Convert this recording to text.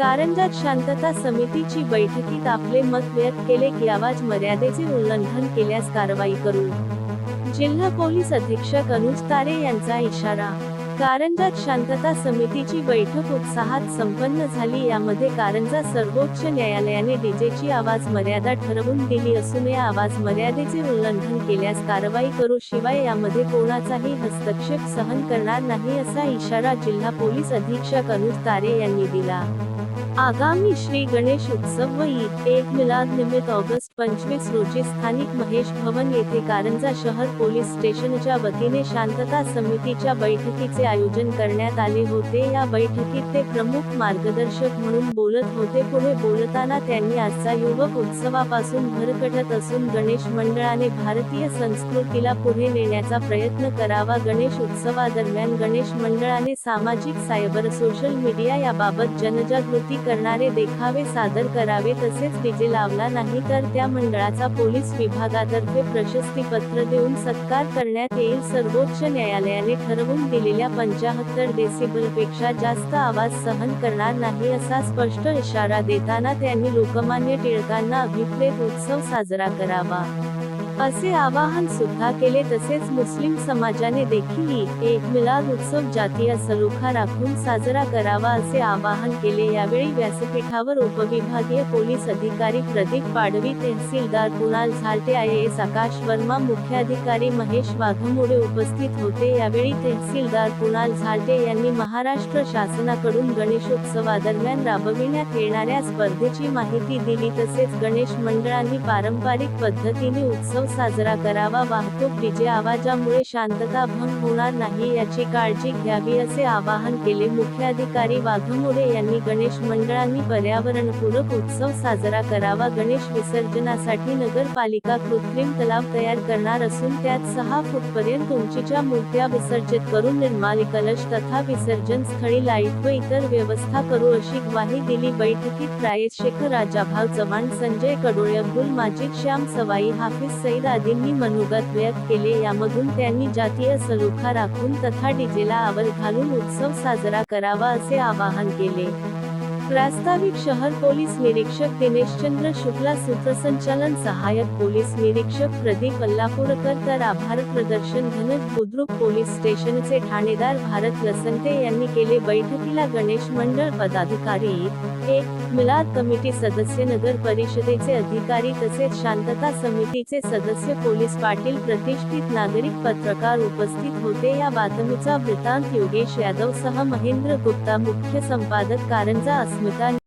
कारंजात शांतता समितीची बैठकीत आपले मत व्यक्त केले की आवाज मर्यादेचे उल्लंघन केल्यास कारवाई करू. जिल्हा पोलीस अधीक्षक अनुज तारे यांचा इशारा कारंजात शांतता समितीची बैठक उत्साहात संपन्न झाली यामध्ये कारंजा सर्वोच्च न्यायालयाने डीजेची आवाज मर्यादा ठरवून दिली असून या आवाज मर्यादेचे उल्लंघन केल्यास कारवाई करू शिवाय यामध्ये कोणाचाही हस्तक्षेप सहन करणार नाही असा इशारा जिल्हा पोलीस अधीक्षक अनुज तारे यांनी दिला. आगामी श्री गणेश उत्सव व ईद एक मिलाद निमित्त ऑगस्ट पंचवीस रोजी स्थानिक महेश भवन येथे कारंजा शहर पोलीस स्टेशनच्या वतीने शांतता समितीच्या बैठकीचे आयोजन करण्यात आले होते. या बैठकीत ते प्रमुख मार्गदर्शक म्हणून बोलत होते. पुढे बोलताना त्यांनी आजचा युवक उत्सवापासून भरकटत असून गणेश मंडळाने भारतीय संस्कृतीला पुढे नेण्याचा प्रयत्न करावा. गणेश उत्सवादरम्यान गणेश मंडळाने सामाजिक सायबर सोशल मीडिया याबाबत जनजागृती करणारे देखावे सादर करावे तसेच डीजे लावला नाही तर त्या मंडळाचा पोलीस विभागातर्फे प्रशस्तीपत्र देऊन सत्कार करण्यात येईल. सर्वोच्च न्यायालयाने ठरवून दिलेल्या पंचाहत्तर डेसिबलपेक्षा जास्त आवाज सहन करणार नाही असा स्पष्ट इशारा देताना त्यांनी लोकमान्य टिळकांना अभिप्रेत उत्सव साजरा करावा. असे आवाहन सुद्धा केले तसेच मुस्लिम समाजाने देखील एक मिलाद उत्सव जातीय सलोखा राखून साजरा करावा असे आवाहन केले. यावेळी व्यासपीठावर उपविभागीय पोलीस अधिकारी प्रदीप पाडवी तहसीलदार कुणाल झालटे आय एस आकाश वर्मा मुख्याधिकारी महेश वाघमोडे उपस्थित होते. यावेळी तहसीलदार कुणाल झालटे यांनी महाराष्ट्र शासनाकडून गणेशोत्सवादरम्यान राबविण्यात येणाऱ्या स्पर्धेची माहिती दिली. तसेच गणेश मंडळांनी पारंपरिक पद्धतीने उत्सव साजरा करावा. वाहतूक डीजे आवाजामुळे शांतता भंग होणार नाही याची काळजी घ्यावी असे आवाहन केले मुख्याधिकारी वाघमोडे यांनी गणेश मंडळांनी पर्यावरणपूरक उत्सव साजरा करावा. गणेश विसर्जनासाठी नगरपालिका कृत्रिम तलाव तयार करणार असून त्यात सहा फूट पर्यंत उंचीच्या मूर्त्या विसर्जित करून निर्माली कलश तथा विसर्जन स्थळी लाइट व इतर व्यवस्था करू अशी ग्वाही दिली. बैठकीत प्रायश शेखर राजाभाव चव्हाण संजय कडोळे अब्दुल माजिद श्याम सवाई हाफिज सईद दादींनी मनोगत व्यक्त केले. यामधून त्यांनी जातीय सलोखा राखून तथा डीजेला आवर घालून उत्सव साजरा करावा असे आवाहन केले. प्रास्ताविक शहर पोलीस निरीक्षक दिनेशचंद्र शुक्ला सूत्रसंचालन सहाय्यक पोलीस निरीक्षक प्रदीप अल्लापूरकर तर आभार प्रदर्शन धनट बुद्रुक पोलीस स्टेशनचे ठाणेदार भारत लसंते यांनी केले बैठकीला गणेश मंडळ पदाधिकारी ए. मिलाद कमिटी सदस्य नगर परिषदेचे अधिकारी तसेच शांतता समितीचे सदस्य पोलीस पाटील प्रतिष्ठित नागरिक पत्रकार उपस्थित होते. या बातमीचा वृत्तांत योगेश यादव सह महेंद्र गुप्ता मुख्य संपादक कारंजा người ta